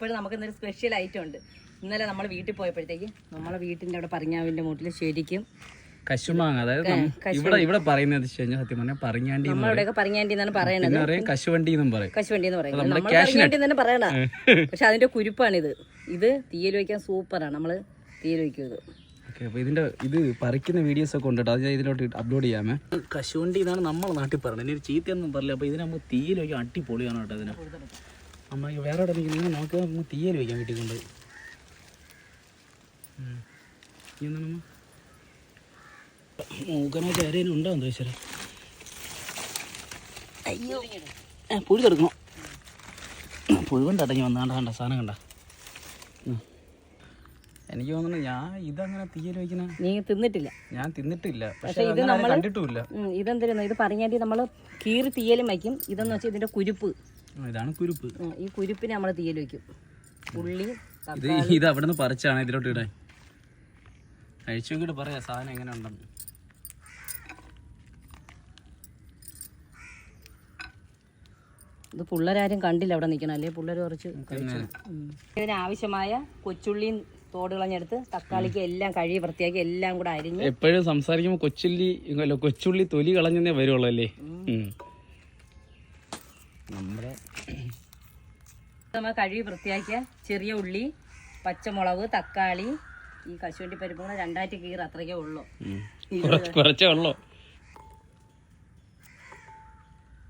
അപ്പോൾ നമുക്ക് ഇന്നൊരു സ്പെഷ്യൽ ഐറ്റം ഉണ്ട്. ഇന്നലെ നമ്മൾ വീട്ടിൽ പോയപ്പോഴത്തേക്ക് നമ്മളെ വീട്ടിന്റെ അവിടെ പറഞ്ഞാവിന്റെ മൂട്ടിൽ ശരിക്കും കശുമാങ്ങ അതായത് ഇവിടെ ഇവിടെ പറയുന്നത് സത്യം പറഞ്ഞാൽ പറഞ്ഞാണ്ടി നമ്മളിവിടെയൊക്കെ പറഞ്ഞാണ്ടി എന്നാണ് പറയണത്. കശുവണ്ടി എന്നും പറയും. കശുവണ്ടി എന്ന് പറയും. നമ്മൾ പറഞ്ഞാണ്ടി തന്നെ പറയണ. പക്ഷെ അതിന്റെ കുരുപ്പാണിത്. ഇത് തീയൽ വയ്ക്കാൻ സൂപ്പറാണ് നമ്മൾ തീയൽ വയ്ക്കുന്നത്. ഇത് ഇതിന്റെ ഇത് പറിക്കുന്ന വീഡിയോസ് ഒക്കെ ഉണ്ട് അത് ഇതിലോട്ട് അപ്ലോഡ് ചെയ്യാമേ. കശുവണ്ടി എന്നാണ് നമ്മളെ നാട്ടിൽ ഒരു ചീത്തയൊന്നും പറയില്ല. അപ്പൊ ഇതിനെ നമുക്ക് തീയൽ വയ്ക്കാൻ അടിപൊളിയാണ് കേട്ടോ ഇതിന്. നമ്മൾ വേറെ എവിടെ നിൽക്കുന്ന നമുക്ക് നമുക്ക് തീയൽ വയ്ക്കാൻ വീട്ടിൽ കൊണ്ട് എന്താണ് അമ്മ? മൂക്കനായിട്ട് ആരെയും ഉണ്ടോ എന്തോ ഈശ്വര അയ്യോ. ഏ, പുഴു തെടുക്കണം? പുഴുകൊണ്ട് അടങ്ങി വന്നാണ്ട കണ്ട സാധനം കണ്ട. എനിക്ക് തോന്നുന്നു ഞാൻ ഇതങ്ങനെ തീയൽ വയ്ക്കുന്ന നീ തിന്നിട്ടില്ല. ഞാൻ തിന്നിട്ടില്ല. പക്ഷെ ഇത് നമ്മൾ കണ്ടിട്ടുമില്ല. ഇതെന്തിരുന്നു ഇത് പറഞ്ഞാൽ നമ്മൾ കീറി തീയലും വയ്ക്കും. ഇതെന്ന് വെച്ചാൽ ഇതിന്റെ കുരുപ്പ്. ഇതാണ് കുരുപ്പ്. ഈ കുരുപ്പിനെ നമ്മൾ തീയിൽ വെക്കും. ഉള്ളി ഇത് ഇത് അവിടെ നിന്ന് പറിച്ചാണ് ഇതിലോട്ട് ഇടാൻ. കഴിച്ചു നോക്കിയിട്ട് പറയാം സാധനം എങ്ങനെ ഉണ്ടെന്ന്. ഇത് പിള്ളേരാരും കണ്ടില്ല അവിടെ നിൽക്കണം അല്ലേ? പിള്ളേർ കുറച്ച് കഴിച്ചു. ഇതിന് ആവശ്യമായ കൊച്ചുള്ളിയും തോട് കളഞ്ഞെടുത്ത് തക്കാളിക്ക് എല്ലാം കഴുകി വൃത്തിയാക്കി എല്ലാം കൂടെ അരിഞ്ഞ് എപ്പോഴും സംസാരിക്കുമ്പോൾ കൊച്ചുള്ളി കൊച്ചുള്ളി തൊലി കളഞ്ഞേ വരുള്ളൂ അല്ലേ. നമ്മുടെ നമ്മൾ കഴുകി വൃത്തിയാക്കിയ ചെറിയ ഉള്ളി പച്ചമുളക് തക്കാളി ഈ കശുവണ്ടി പരിപ്പ് കൂടെ രണ്ടായിട്ട് കീറ് അത്രയ്ക്കേ ഉള്ളൂ. കുറച്ച് ഉള്ളൂ.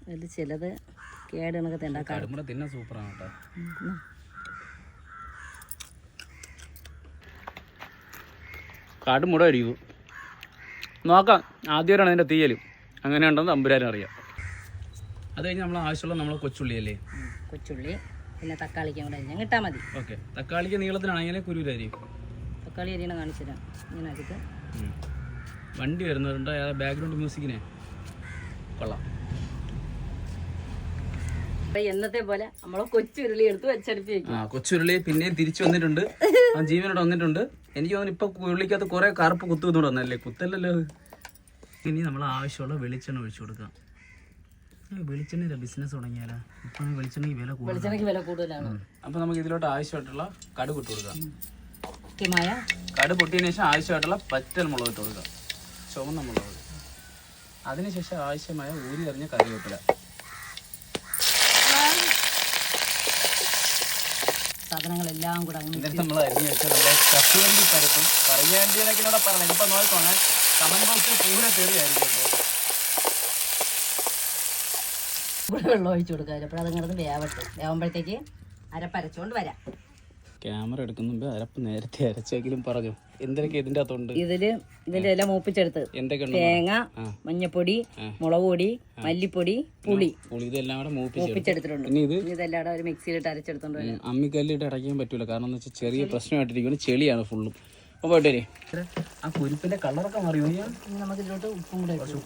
അതിൽ ചിലത് കേട് കണക്കത്തെ ഉണ്ടാക്കാം തിന്നാൻ സൂപ്പറാണ് കേട്ടോ. കാടുമുട അടിക്കും നോക്കാം ആദ്യമായിട്ടാണ് അതിന്റെ തീയൽ അങ്ങനെ ഉണ്ടെന്ന് തമ്പുരാനും അറിയാം അത് കഴിഞ്ഞ് നമ്മൾ ആവശ്യമുള്ള നമ്മൾ കൊച്ചുള്ളി അല്ലേ? കൊച്ചുള്ളി പിന്നെ തക്കാളിക്ക് കൂടെ അരിഞ്ഞാൽ കിട്ടാൽ മതി. ഓക്കെ. തക്കാളിക്ക് നീളത്തിനാണെങ്കിൽ കുരുവിലായിരിക്കും. തക്കാളി അരിയണ കാണിച്ചു തരാം ഇങ്ങനെ ആക്കിയിട്ട് വണ്ടി വരുന്നവരുണ്ട്? ബാക്ക്ഗ്രൗണ്ട് മ്യൂസിക്കിനെ കൊള്ളാം. എന്നത്തെ പോലെ നമ്മൾ കൊച്ചുരുളി എടുത്ത് വെച്ചടിച്ച് വെക്കും ആ കൊച്ചുരുളി പിന്നെ തിരിച്ചു വന്നിട്ടുണ്ട്. അവൻ ജീവനോട് വന്നിട്ടുണ്ട്. എനിക്ക് തോന്നുന്നു ഇപ്പൊ ഉരുളിക്കകത്ത് കുറെ കറുപ്പ് കുത്തു വന്നുകൊണ്ട് വന്നല്ലേ കുത്തല്ലല്ലോ ഇനി നമ്മൾ ആവശ്യമുള്ള വെളിച്ചെണ്ണ ഒഴിച്ചു കൊടുക്കാം. ഏ, ബിസിനസ് തുടങ്ങിയാലോ? ഇപ്പൊ വെളിച്ചെണ്ണയ്ക്ക് വില കൂടുതൽ വെളിച്ചെണ്ണയ്ക്ക് വില കൂടുതലാണ്. അപ്പൊ നമുക്ക് ഇതിലോട്ട് ആവശ്യമായിട്ടുള്ള കടുക് ഇട്ട് കൊടുക്കാം. കൃത്യമായ കടു പൊട്ടിയതിനു ശേഷം ആവശ്യമായിട്ടുള്ള പറ്റൽ മുളക് ഇട്ട് കൊടുക്കാം. ചുവന്ന മുളക്. അതിനുശേഷം ആവശ്യമായ ഊരി എറിഞ്ഞ കറിവേപ്പില. സാധനങ്ങളെല്ലാം കൂടെ അങ്ങനെ എന്നിട്ട് നമ്മൾ അരിഞ്ഞ് വെച്ച നമ്മുടെ കശുവണ്ടി പരിപ്പും പറയാണ്ടിയൊക്കെ ഇവിടെ പറഞ്ഞു ഇപ്പൊ നോക്കണേ കമന്റ് ബോക്സിൽ പൂര തെറിയായിരിക്കും കേട്ടോ വെള്ളം ഒഴിച്ചു കൊടുക്കുക അപ്പോൾ അത് കിടന്ന് വേവട്ടെ. വേവുമ്പോഴത്തേക്ക് അരപ്പരച്ചോണ്ട് വരാം. ക്യാമറ എടുക്കുന്നുമ്പ് അരപ്പ് നേരത്തെ അരച്ചെങ്കിലും പറഞ്ഞു. എന്തൊക്കെ ഇതിന്റെ അകത്തുണ്ട്? ഇതിൽ ഇതിന്റെ എല്ലാം മൂപ്പിച്ചെടുത്ത്. തേങ്ങ. മഞ്ഞപ്പൊടി. മുളക് പൊടി മല്ലിപ്പൊടി പുളി. പുളി ഇതെല്ലാം കൂടെ മൂപ്പിച്ചെടുത്തിട്ടുണ്ട്. ഇത്? ഇതെല്ലാം കൂടെ ഒരു മിക്സിയിലിട്ട് അരച്ചെടുത്തോണ്ട് അമ്മിക്കല്ലിട്ട് അടയ്ക്കാൻ പറ്റൂല. കാരണം എന്ന് വെച്ചാൽ ചെറിയ പ്രശ്നമായിട്ടിരിക്കുന്നു. ചെളിയാണ് ഫുള്ളും. അപ്പോൾ പോയിട്ട് ആ കുരുപ്പിന്റെ കളറൊക്കെ മാറിയോ? നമുക്ക് ഇതിലോട്ട് ഉപ്പും കൂടെ ഇട്ട്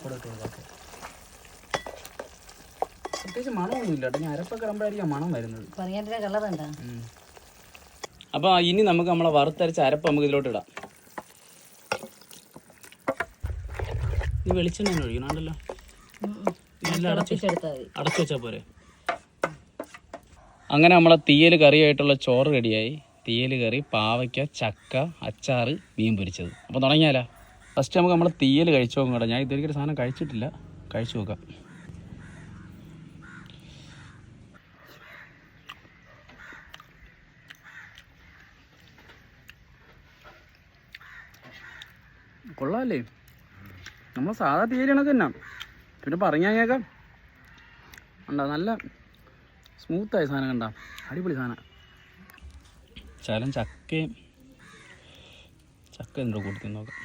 പ്രത്യേകിച്ച് മണമൊന്നുമില്ല കേട്ടോ. ഞാൻ അരപ്പൊക്കെ ഇടുമ്പോഴായിരിക്കും മണം വരുന്നത്. പറയാന്റെ കളർ എന്താ? അപ്പോൾ ഇനി നമുക്ക് നമ്മളെ വറുത്തരച്ച അരപ്പ് നമുക്ക് ഇതിലോട്ട് ഇടാം. നീ വെളിച്ചെണ്ണ തന്നെ ഒഴിക്കണമല്ലോ ഇതെല്ലാം അടച്ച് വെച്ചാൽ പോരെ? അങ്ങനെ നമ്മളെ തീയൽ കറിയായിട്ടുള്ള ചോറ് റെഡിയായി. തീയൽ കറി പാവയ്ക്ക ചക്ക അച്ചാർ മീൻ പൊരിച്ചത്. അപ്പോൾ തുടങ്ങിയാലോ? ഫസ്റ്റ് നമുക്ക് നമ്മളെ തീയൽ കഴിച്ചു നോക്കാം കേട്ടോ ഞാൻ ഇതൊരിക്കലും സാധനം കഴിച്ചിട്ടില്ല. കഴിച്ചു നോക്കാം. കൊള്ളാമല്ലേ നമ്മൾ സാധാ തീയൽ കണക്ക് തന്നെ. പിന്നെ പറഞ്ഞേക്കാം ഉണ്ടോ നല്ല സ്മൂത്തായ സാധനം കണ്ട? അടിപൊളി സാധനം. ശകലം ചക്കയും ചക്ക എന്തോ കൊടുത്തു നോക്കാം.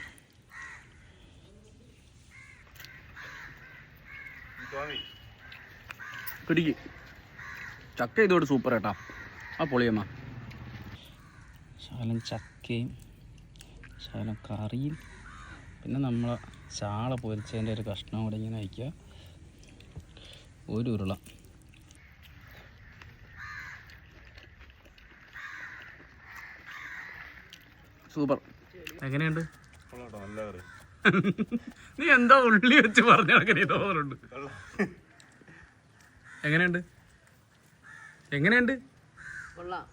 പിടിക്ക്. ചക്ക ഇതോട് സൂപ്പർ കേട്ടാ ആ പൊളിയമ്മ. ശകലം ചക്കയും ശകലം കറിയും. പിന്നെ നമ്മൾ ചാള പൊരിച്ചതിന്റെ ഒരു കഷ്ണം കൂടെ ഇങ്ങനെ വയ്ക്കുക ഒരു ഉരുള. സൂപ്പർ. എങ്ങനെയുണ്ട്? നീ എന്താ ഉള്ളി വെച്ച് പറഞ്ഞ അങ്ങനെ തോന്നുന്നുണ്ട് എങ്ങനെയുണ്ട്? എങ്ങനെയുണ്ട്? കൊള്ളാം.